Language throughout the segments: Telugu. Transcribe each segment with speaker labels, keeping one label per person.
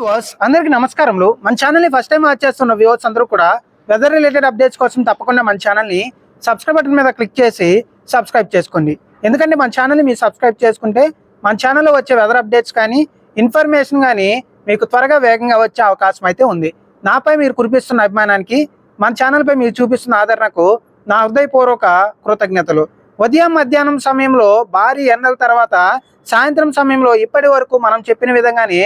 Speaker 1: వ్యూవర్స్ అందరికీ నమస్కారములు. మన ఛానల్ని ఫస్ట్ టైం వాచ్ చేస్తున్న వ్యూవర్స్ అందరూ కూడా వెదర్ రిలేటెడ్ అప్డేట్స్ కోసం తప్పకుండా మన ఛానల్ని సబ్స్క్రైబ్ బటన్ మీద క్లిక్ చేసి సబ్స్క్రైబ్ చేసుకోండి. ఎందుకంటే మన ఛానల్ని మీరు సబ్స్క్రైబ్ చేసుకుంటే మన ఛానల్లో వచ్చే వెదర్ అప్డేట్స్ కానీ ఇన్ఫర్మేషన్ కానీ మీకు త్వరగా వేగంగా వచ్చే అవకాశం అయితే ఉంది. నాపై మీరు కురిపిస్తున్న అభిమానానికి మన ఛానల్పై మీరు చూపిస్తున్న ఆదరణకు నా హృదయపూర్వక కృతజ్ఞతలు. ఉదయం మధ్యాహ్నం సమయంలో భారీ ఎండల తర్వాత సాయంత్రం సమయంలో ఇప్పటి వరకు మనం చెప్పిన విధంగానే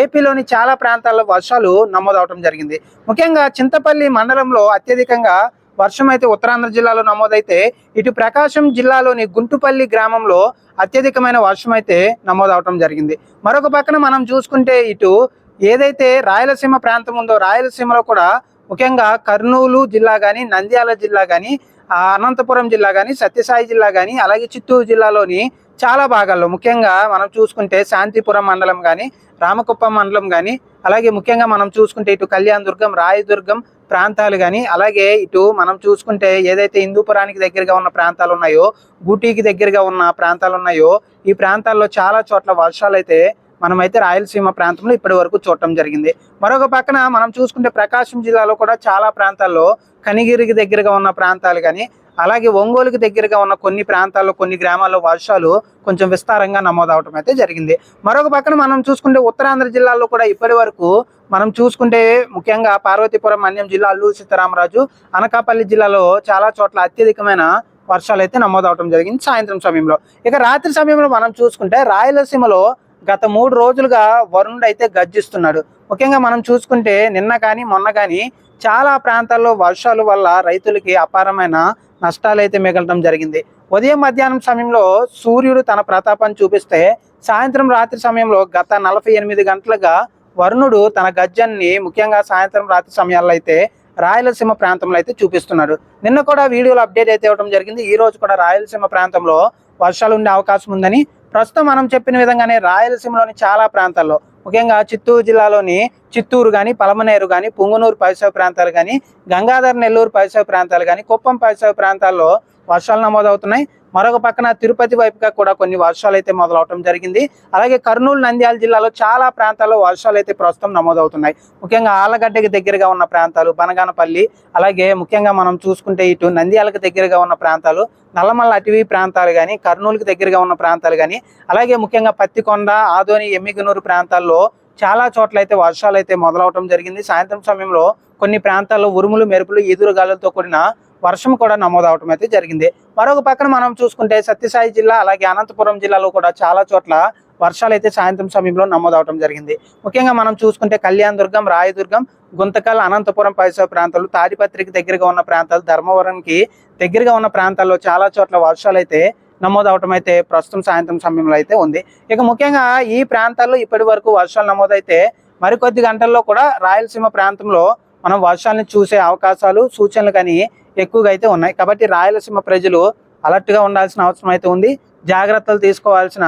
Speaker 1: ఏపీలోని చాలా ప్రాంతాల్లో వర్షాలు నమోదవటం జరిగింది. ముఖ్యంగా చింతపల్లి మండలంలో అత్యధికంగా వర్షం అయితే ఉత్తరాంధ్ర జిల్లాలో నమోదైతే ఇటు ప్రకాశం జిల్లాలోని గుంటుపల్లి గ్రామంలో అత్యధికమైన వర్షం అయితే నమోదవటం జరిగింది. మరొక పక్కన మనం చూసుకుంటే ఇటు ఏదైతే రాయలసీమ ప్రాంతం ఉందో రాయలసీమలో కూడా ముఖ్యంగా కర్నూలు జిల్లా కానీ నంద్యాల జిల్లా కానీ అనంతపురం జిల్లా కానీ సత్యసాయి జిల్లా కానీ అలాగే చిత్తూరు జిల్లాలోని చాలా భాగాల్లో. ముఖ్యంగా మనం చూసుకుంటే శాంతిపురం మండలం కానీ రామకుప్పం మండలం కానీ అలాగే ముఖ్యంగా మనం చూసుకుంటే ఇటు కళ్యాణ్ దుర్గం రాయదుర్గం ప్రాంతాలు కానీ అలాగే ఇటు మనం చూసుకుంటే ఏదైతే హిందూపురానికి దగ్గరగా ఉన్న ప్రాంతాలు ఉన్నాయో గూటీకి దగ్గరగా ఉన్న ప్రాంతాలు ఉన్నాయో ఈ ప్రాంతాల్లో చాలా చోట్ల వర్షాలు అయితే మనమైతే రాయలసీమ ప్రాంతంలో ఇప్పటి వరకు చూడటం జరిగింది. మరొక పక్కన మనం చూసుకుంటే ప్రకాశం జిల్లాలో కూడా చాలా ప్రాంతాల్లో కనిగిరికి దగ్గరగా ఉన్న ప్రాంతాలు కానీ అలాగే ఒంగోలుకి దగ్గరగా ఉన్న కొన్ని ప్రాంతాల్లో కొన్ని గ్రామాల్లో వర్షాలు కొంచెం విస్తారంగా నమోదవటం అయితే జరిగింది. మరొక పక్కన మనం చూసుకుంటే ఉత్తరాంధ్ర జిల్లాల్లో కూడా ఇప్పటి వరకు మనం చూసుకుంటే ముఖ్యంగా పార్వతీపురం మన్యం జిల్లా అల్లూరు సీతారామరాజు అనకాపల్లి జిల్లాలో చాలా చోట్ల అత్యధికమైన వర్షాలు అయితే నమోదవటం జరిగింది సాయంత్రం సమయంలో. ఇక రాత్రి సమయంలో మనం చూసుకుంటే రాయలసీమలో గత మూడు రోజులుగా వరుణుడు అయితే గర్జిస్తున్నాడు. ముఖ్యంగా మనం చూసుకుంటే నిన్న కానీ మొన్న కానీ చాలా ప్రాంతాల్లో వర్షాల వల్ల రైతులకి అపారమైన నష్టాలు అయితే మిగలడం జరిగింది. ఉదయం మధ్యాహ్నం సమయంలో సూర్యుడు తన ప్రతాపాన్ని చూపిస్తే సాయంత్రం రాత్రి సమయంలో గత నలభై ఎనిమిది గంటలుగా వరుణుడు తన గజ్జాన్ని ముఖ్యంగా సాయంత్రం రాత్రి సమయాల్లో అయితే రాయలసీమ ప్రాంతంలో అయితే చూపిస్తున్నాడు. నిన్న కూడా వీడియోలో అప్డేట్ అయితే ఇవ్వడం జరిగింది. ఈ రోజు కూడా రాయలసీమ ప్రాంతంలో వర్షాలు ఉండే అవకాశం ఉందని ప్రస్తుతం మనం చెప్పిన విధంగానే రాయలసీమలోని చాలా ప్రాంతాల్లో ముఖ్యంగా చిత్తూరు జిల్లాలోని చిత్తూరు కానీ పలమనేరు కానీ పుంగునూరు పరిసర ప్రాంతాలు కానీ గంగాధర నెల్లూరు పరిసర ప్రాంతాలు కానీ కుప్పం పరిసర ప్రాంతాల్లో వర్షాలు నమోదవుతున్నాయి. మరొక పక్కన తిరుపతి వైపుగా కూడా కొన్ని వర్షాలు అయితే మొదలవటం జరిగింది. అలాగే కర్నూలు నంద్యాల జిల్లాలో చాలా ప్రాంతాల్లో వర్షాలు అయితే ప్రస్తుతం నమోదవుతున్నాయి. ముఖ్యంగా ఆలగడ్డకి దగ్గరగా ఉన్న ప్రాంతాలు బనగానపల్లి అలాగే ముఖ్యంగా మనం చూసుకుంటే ఇటు నంద్యాలకు దగ్గరగా ఉన్న ప్రాంతాలు నల్లమల్ల అటవీ ప్రాంతాలు కానీ కర్నూలుకి దగ్గరగా ఉన్న ప్రాంతాలు కానీ అలాగే ముఖ్యంగా పత్తికొండ ఆదోని ఎమ్మిగనూరు ప్రాంతాల్లో చాలా చోట్ల అయితే వర్షాలు అయితే మొదలవటం జరిగింది. సాయంత్రం సమయంలో కొన్ని ప్రాంతాల్లో ఉరుములు మెరుపులు ఎదురుగాలులతో కూడిన వర్షం కూడా నమోదవటం అయితే జరిగింది. మరొక పక్కన మనం చూసుకుంటే సత్యసాయి జిల్లా అలాగే అనంతపురం జిల్లాలో కూడా చాలా చోట్ల వర్షాలు అయితే సాయంత్రం సమయంలో నమోదవటం జరిగింది. ముఖ్యంగా మనం చూసుకుంటే కళ్యాణ దుర్గం రాయదుర్గం గుంతకల్ అనంతపురం పరిసర ప్రాంతాలు తాడిపత్రికి దగ్గరగా ఉన్న ప్రాంతాలు ధర్మవరంకి దగ్గరగా ఉన్న ప్రాంతాల్లో చాలా చోట్ల వర్షాలు అయితే నమోదవటం అయితే ప్రస్తుతం సాయంత్రం సమయంలో అయితే ఉంది. ఇక ముఖ్యంగా ఈ ప్రాంతాల్లో ఇప్పటి వరకు వర్షాలు నమోదైతే మరికొద్ది గంటల్లో కూడా రాయలసీమ ప్రాంతంలో మనం వర్షాలను చూసే అవకాశాలు సూచనలు కానీ ఎక్కువగా అయితే ఉన్నాయి. కాబట్టి రాయలసీమ ప్రజలు అలర్ట్గా ఉండాల్సిన అవసరం అయితే ఉంది. జాగ్రత్తలు తీసుకోవాల్సిన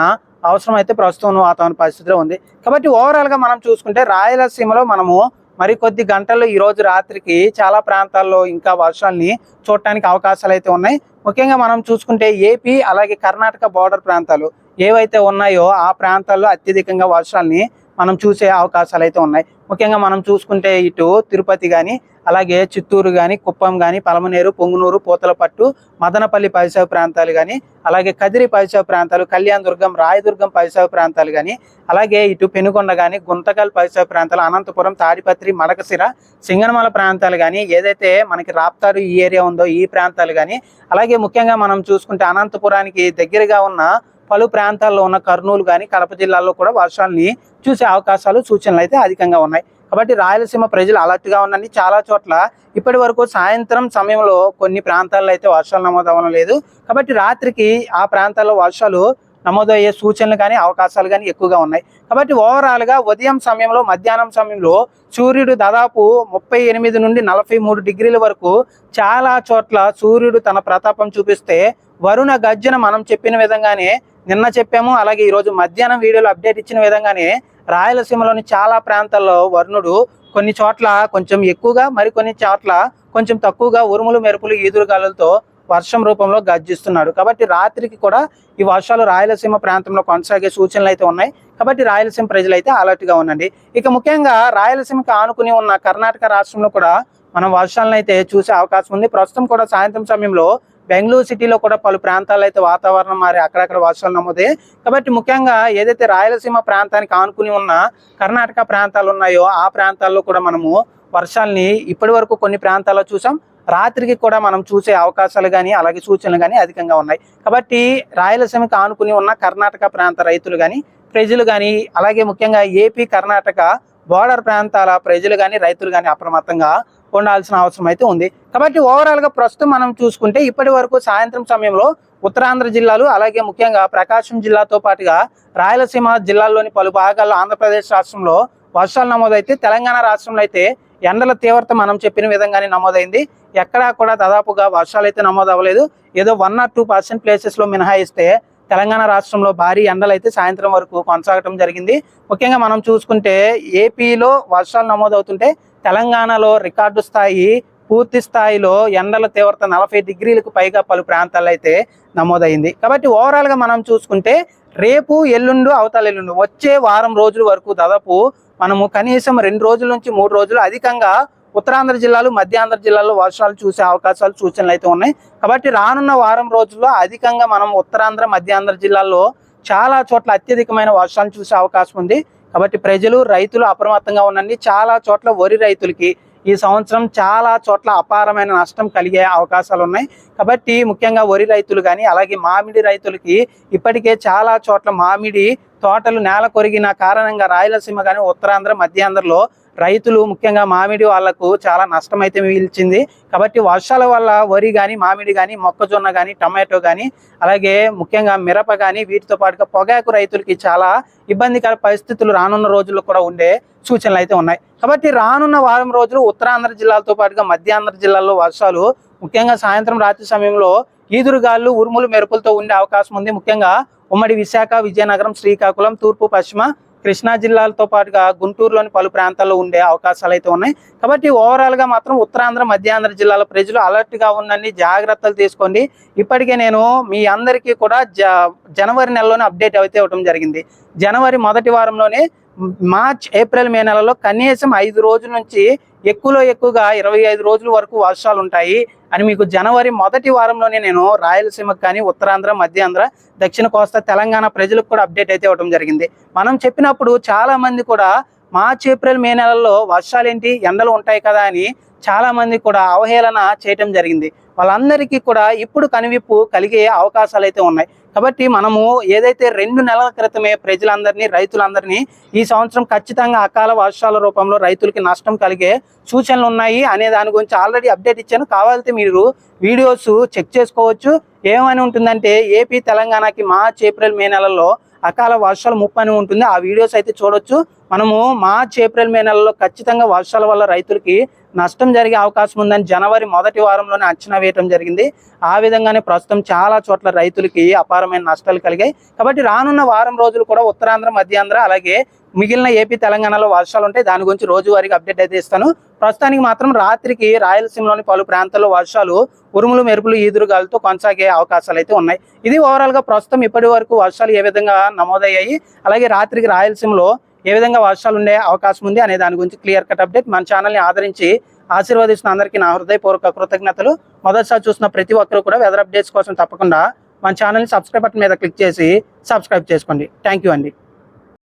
Speaker 1: అవసరం అయితే ప్రస్తుతం వాతావరణ పరిస్థితిలో ఉంది. కాబట్టి ఓవరాల్గా మనం చూసుకుంటే రాయలసీమలో మనము మరికొద్ది గంటల్లో ఈరోజు రాత్రికి చాలా ప్రాంతాల్లో ఇంకా వర్షాలని చూడటానికి అవకాశాలు అయితే ఉన్నాయి. ముఖ్యంగా మనం చూసుకుంటే ఏపీ అలాగే కర్ణాటక బార్డర్ ప్రాంతాలు ఏవైతే ఉన్నాయో ఆ ప్రాంతాల్లో అత్యధికంగా వర్షాలని మనం చూసే అవకాశాలు అయితే ఉన్నాయి. ముఖ్యంగా మనం చూసుకుంటే ఇటు తిరుపతి కానీ అలాగే చిత్తూరు కానీ కుప్పం కానీ పలమనేరు పొంగునూరు పూతలపట్టు మదనపల్లి పరిసర ప్రాంతాలు కానీ అలాగే కదిరి పరిసర ప్రాంతాలు కళ్యాణ్ దుర్గం రాయదుర్గం పరిసర ప్రాంతాలు కానీ అలాగే ఇటు పెనుకొండ కానీ గుంతకల్ పరిసర ప్రాంతాలు అనంతపురం తాడిపత్రి మడకసిర సింగనమల ప్రాంతాలు కానీ ఏదైతే మనకి రాప్తారు ఈ ఏరియా ఉందో ఈ ప్రాంతాలు కానీ అలాగే ముఖ్యంగా మనం చూసుకుంటే అనంతపురానికి దగ్గరగా ఉన్న పలు ప్రాంతాల్లో ఉన్న కర్నూలు కానీ కడప జిల్లాల్లో కూడా వర్షాలని చూసే అవకాశాలు సూచనలు అయితే అధికంగా ఉన్నాయి. కాబట్టి రాయలసీమ ప్రజలు అలర్ట్గా ఉండండి చాలా చోట్ల ఇప్పటి వరకు సాయంత్రం సమయంలో కొన్ని ప్రాంతాల్లో అయితే వర్షాలు నమోదవడం లేదు. కాబట్టి రాత్రికి ఆ ప్రాంతాల్లో వర్షాలు నమోదయ్యే సూచనలు కానీ అవకాశాలు కానీ ఎక్కువగా ఉన్నాయి. కాబట్టి ఓవరాల్గా ఉదయం సమయంలో మధ్యాహ్నం సమయంలో సూర్యుడు దాదాపు ముప్పై ఎనిమిది నుండి నలభై మూడు డిగ్రీల వరకు చాలా చోట్ల సూర్యుడు తన ప్రతాపం చూపిస్తే వరుణ గర్జన మనం చెప్పిన విధంగానే నిన్న చెప్పాము. అలాగే ఈరోజు మధ్యాహ్నం వీడియోలో అప్డేట్ ఇచ్చిన విధంగానే రాయలసీమలోని చాలా ప్రాంతాల్లో వరుణుడు కొన్ని చోట్ల కొంచెం ఎక్కువగా మరికొన్ని చోట్ల కొంచెం తక్కువగా ఉరుములు మెరుపులు ఈదురుగాలతో వర్షం రూపంలో గర్జిస్తున్నాడు. కాబట్టి రాత్రికి కూడా ఈ వర్షాలు రాయలసీమ ప్రాంతంలో కొనసాగే సూచనలు అయితే ఉన్నాయి. కాబట్టి రాయలసీమ ప్రజలు అయితే అలర్ట్ ఉండండి. ఇక ముఖ్యంగా రాయలసీమకి ఆనుకుని ఉన్న కర్ణాటక రాష్ట్రంలో కూడా మనం వర్షాలను అయితే చూసే అవకాశం ఉంది. ప్రస్తుతం కూడా సాయంత్రం సమయంలో బెంగళూరు సిటీలో కూడా పలు ప్రాంతాల్లో అయితే వాతావరణం మారి అక్కడక్కడ వర్షాలు నమోదే. కాబట్టి ముఖ్యంగా ఏదైతే రాయలసీమ ప్రాంతానికి ఆనుకుని ఉన్న కర్ణాటక ప్రాంతాలు ఉన్నాయో ఆ ప్రాంతాల్లో కూడా మనము వర్షాలని ఇప్పటి వరకు కొన్ని ప్రాంతాల్లో చూసాం. రాత్రికి కూడా మనం చూసే అవకాశాలు కానీ అలాగే సూచనలు కానీ అధికంగా ఉన్నాయి. కాబట్టి రాయలసీమకి ఆనుకుని ఉన్న కర్ణాటక ప్రాంత రైతులు కానీ ప్రజలు కానీ అలాగే ముఖ్యంగా ఏపీ కర్ణాటక బోర్డర్ ప్రాంతాల ప్రజలు కానీ రైతులు కానీ అప్రమత్తంగా ఉండాల్సిన అవసరం అయితే ఉంది. కాబట్టి ఓవరాల్గా ప్రస్తుతం మనం చూసుకుంటే ఇప్పటి వరకు సాయంత్రం సమయంలో ఉత్తరాంధ్ర జిల్లాలు అలాగే ముఖ్యంగా ప్రకాశం జిల్లాతో పాటుగా రాయలసీమ జిల్లాల్లోని పలు భాగాల్లో ఆంధ్రప్రదేశ్ రాష్ట్రంలో వర్షాలు నమోదైతే తెలంగాణ రాష్ట్రంలో అయితే ఎండల తీవ్రత మనం చెప్పిన విధంగానే నమోదైంది. ఎక్కడా కూడా దాదాపుగా వర్షాలు అయితే నమోదు అవ్వలేదు ఏదో వన్ ఆర్ టూ పర్సెంట్ ప్లేసెస్లో మినహాయిస్తే తెలంగాణ రాష్ట్రంలో భారీ ఎండలు అయితే సాయంత్రం వరకు కొనసాగటం జరిగింది. ముఖ్యంగా మనం చూసుకుంటే ఏపీలో వర్షాలు నమోదవుతుంటే తెలంగాణలో రికార్డు స్థాయి పూర్తి స్థాయిలో ఎండల తీవ్రత నలభై డిగ్రీలకు పైగా పలు ప్రాంతాల్లో అయితే నమోదైంది. కాబట్టి ఓవరాల్గా మనం చూసుకుంటే రేపు ఎల్లుండు అవతల ఎల్లుండు వచ్చే వారం రోజుల వరకు దాదాపు మనము కనీసం రెండు రోజుల నుంచి మూడు రోజులు అధికంగా ఉత్తరాంధ్ర జిల్లాలు మధ్యాంధ్ర జిల్లాలో వర్షాలు చూసే అవకాశాలు సూచనలు అయితే ఉన్నాయి. కాబట్టి రానున్న వారం రోజుల్లో అధికంగా మనం ఉత్తరాంధ్ర మధ్యాంధ్ర జిల్లాల్లో చాలా చోట్ల అత్యధికమైన వర్షాలు చూసే అవకాశం ఉంది. కాబట్టి ప్రజలు రైతులు అప్రమత్తంగా ఉండండి. చాలా చోట్ల వరి రైతులకి ఈ సంవత్సరం చాలా చోట్ల అపారమైన నష్టం కలిగే అవకాశాలు ఉన్నాయి. కాబట్టి ముఖ్యంగా వరి రైతులు కానీ అలాగే మామిడి రైతులకి ఇప్పటికే చాలా చోట్ల మామిడి తోటలు నేల కొరిగిన కారణంగా రాయలసీమ కానీ ఉత్తరాంధ్ర మధ్యాంధ్రలో రైతులు ముఖ్యంగా మామిడి వాళ్ళకు చాలా నష్టం అయితే మిగిల్చింది. కాబట్టి వర్షాల వల్ల వరి కానీ మామిడి కానీ మొక్కజొన్న కానీ టమాటో కానీ అలాగే ముఖ్యంగా మిరప కానీ వీటితో పాటుగా పొగాకు రైతులకి చాలా ఇబ్బందికర పరిస్థితులు రానున్న రోజుల్లో కూడా ఉండే సూచనలు అయితే ఉన్నాయి. కాబట్టి రానున్న వారం రోజులు ఉత్తరాంధ్ర జిల్లాలతో పాటుగా మధ్యాంధ్ర జిల్లాల్లో వర్షాలు ముఖ్యంగా సాయంత్రం రాత్రి సమయంలో ఈదురుగాలు ఉరుములు మెరుపులతో ఉండే అవకాశం ఉంది. ముఖ్యంగా ఉమ్మడి విశాఖ విజయనగరం శ్రీకాకుళం తూర్పు పశ్చిమ కృష్ణా జిల్లాలతో పాటుగా గుంటూరులోని పలు ప్రాంతాల్లో ఉండే అవకాశాలు అయితే ఉన్నాయి. కాబట్టి ఓవరాల్గా మాత్రం ఉత్తరాంధ్ర మధ్యాంధ్ర జిల్లాల ప్రజలు అలర్ట్గా ఉండండి జాగ్రత్తలు తీసుకోండి. ఇప్పటికే నేను మీ అందరికీ కూడా జ జనవరి నెలలోనే అప్డేట్ అయితే ఇవ్వడం జరిగింది. జనవరి మొదటి వారంలోనే మార్చ్ ఏప్రిల్ మే నెలలో కనీసం ఐదు రోజుల నుంచి ఎక్కువలో ఎక్కువగా ఇరవై ఐదు రోజుల వరకు వర్షాలు ఉంటాయి అని మీకు జనవరి మొదటి వారంలోనే నేను రాయలసీమకు కానీ ఉత్తరాంధ్ర మధ్యాంధ్ర దక్షిణ కోస్తా తెలంగాణ ప్రజలకు కూడా అప్డేట్ అయితే ఇవ్వడం జరిగింది. మనం చెప్పినప్పుడు చాలా మంది కూడా మార్చ్ ఏప్రిల్ మే నెలల్లో వర్షాలేంటి ఎండలు ఉంటాయి కదా అని చాలా మంది కూడా అవహేళన చేయటం జరిగింది. వాళ్ళందరికీ కూడా ఇప్పుడు కనువిప్పు కలిగే అవకాశాలు అయితే ఉన్నాయి. కాబట్టి మనము ఏదైతే రెండు నెలల క్రితమే ప్రజలందరినీ రైతులందరినీ ఈ సంవత్సరం ఖచ్చితంగా అకాల వర్షాల రూపంలో రైతులకి నష్టం కలిగే సూచనలు ఉన్నాయి అనే దాని గురించి ఆల్రెడీ అప్డేట్ ఇచ్చాను. కావాలంటే మీరు వీడియోస్ చెక్ చేసుకోవచ్చు. ఏమని ఉంటుందంటే ఏపీ తెలంగాణకి మార్చ్ ఏప్రిల్ మే నెలల్లో అకాల వర్షాలు ముప్పని ఉంటుంది. ఆ వీడియోస్ అయితే చూడొచ్చు. మనము మార్చ్ ఏప్రిల్ మే నెలలో ఖచ్చితంగా వర్షాల వల్ల రైతులకి నష్టం జరిగే అవకాశం ఉందని జనవరి మొదటి వారంలోనే అంచనా వేయటం జరిగింది. ఆ విధంగానే ప్రస్తుతం చాలా చోట్ల రైతులకి అపారమైన నష్టాలు కలిగాయి. కాబట్టి రానున్న వారం రోజులు కూడా ఉత్తరాంధ్ర మధ్యాంధ్ర అలాగే మిగిలిన ఏపీ తెలంగాణలో వర్షాలు ఉంటాయి. దాని గురించి రోజువారీగా అప్డేట్ అయితే ఇస్తాను. ప్రస్తుతానికి మాత్రం రాత్రికి రాయలసీమలోని పలు ప్రాంతాల్లో వర్షాలు ఉరుములు మెరుపులు ఈదురుగాలతో కొనసాగే అవకాశాలు అయితే ఉన్నాయి. ఇది ఓవరాల్గా ప్రస్తుతం ఇప్పటి వరకు వర్షాలు ఏ విధంగా నమోదయ్యాయి? అలాగే రాత్రికి రాయలసీమలో ఏ విధంగా వర్షాలు ఉండే అవకాశం ఉంది అనే దాని గురించి క్లియర్ కట్ అప్డేట్ మన ఛానల్ని ఆదరించి ఆశీర్వదిస్తున్న అందరికీ నా హృదయపూర్వక కృతజ్ఞతలు. మొదటిసారి చూసిన ప్రతి ఒక్కరు కూడా వెదర్ అప్డేట్స్ కోసం తప్పకుండా మన ఛానల్ని సబ్స్క్రైబ్ బటన్ మీద క్లిక్ చేసి సబ్స్క్రైబ్ చేసుకోండి. థ్యాంక్ యూ అండి.